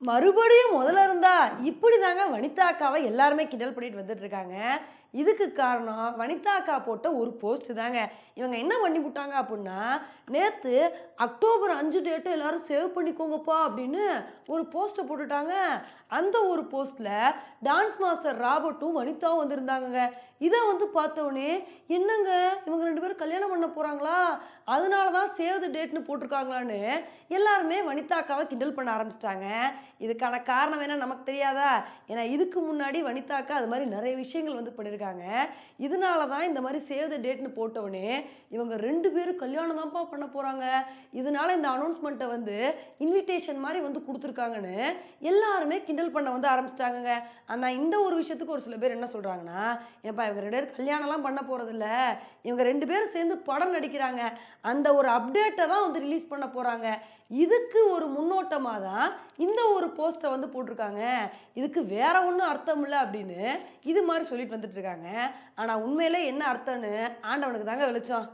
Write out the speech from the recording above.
மறுபடியும் முதல்ல இருந்தா இப்படி தாங்க வனிதா அக்காவை எல்லாருமே கிண்டல் பண்ணிட்டு வந்துட்டு இருக்காங்க. இதுக்கு காரணம் வனிதா அக்கா போட்ட ஒரு போஸ்ட் தாங்க. இவங்க என்ன பண்ணி விட்டாங்க அப்படின்னா நேற்று அக்டோபர் அஞ்சு டேட்டு எல்லாரும் சேவ் பண்ணிக்கோங்கப்பா அப்படின்னு ஒரு போஸ்ட்டை போட்டுட்டாங்க. அந்த ஒரு போஸ்ட்டில் டான்ஸ் மாஸ்டர் ராபர்ட்டும் வனிதாவும் வந்திருந்தாங்கங்க. இதை வந்து பார்த்தோன்னே என்னங்க இவங்க ரெண்டு பேரும் கல்யாணம் பண்ண போகிறாங்களா அதனால தான் சேவ் த டேட்னு போட்டிருக்காங்களான்னு எல்லாருமே வனிதா அக்காவை கிண்டல் பண்ண ஆரம்பிச்சிட்டாங்க. இதுக்கான காரணம் என்ன நமக்கு தெரியாதா? ஏன்னா இதுக்கு முன்னாடி வனிதா அக்கா அது மாதிரி நிறைய விஷயங்கள் வந்து பண்ணியிருக்காங்க. இதனால தான் இந்த மாதிரி சேவ் த டேட்னு போட்டவுடனே இவங்க ரெண்டு பேரும் கல்யாணம் தான்ப்பா பண்ண போகிறாங்க இதனால இந்த அனௌன்ஸ்மெண்ட்டை வந்து இன்விடேஷன் மாதிரி வந்து கொடுத்துருக்காங்கன்னு எல்லாருமே கிண்டல் பண்ண வந்து ஆரம்பிச்சிட்டாங்கங்க. ஆனால் இந்த ஒரு விஷயத்துக்கு ஒரு சில பேர் என்ன சொல்கிறாங்கன்னா ஏப்பா இவங்க ரெண்டு பேரும் கல்யாணம்லாம் பண்ண போகிறதில்ல இவங்க ரெண்டு பேரும் சேர்ந்து படம் நடிக்கிறாங்க. அந்த ஒரு அப்டேட்டை தான் வந்து ரிலீஸ் பண்ண போகிறாங்க இதுக்கு ஒரு முன்னோட்டமாக தான் இந்த ஒரு போஸ்ட்டை வந்து போட்டிருக்காங்க. இதுக்கு வேற ஒன்றும் அர்த்தம் இல்லை அப்படின்னு இது மாதிரி சொல்லிட்டு வந்துட்டு இருக்காங்க. ஆனால் உண்மையிலே என்ன அர்த்தம்னு ஆண்டவனுக்கு தாங்க வெளிச்சம்.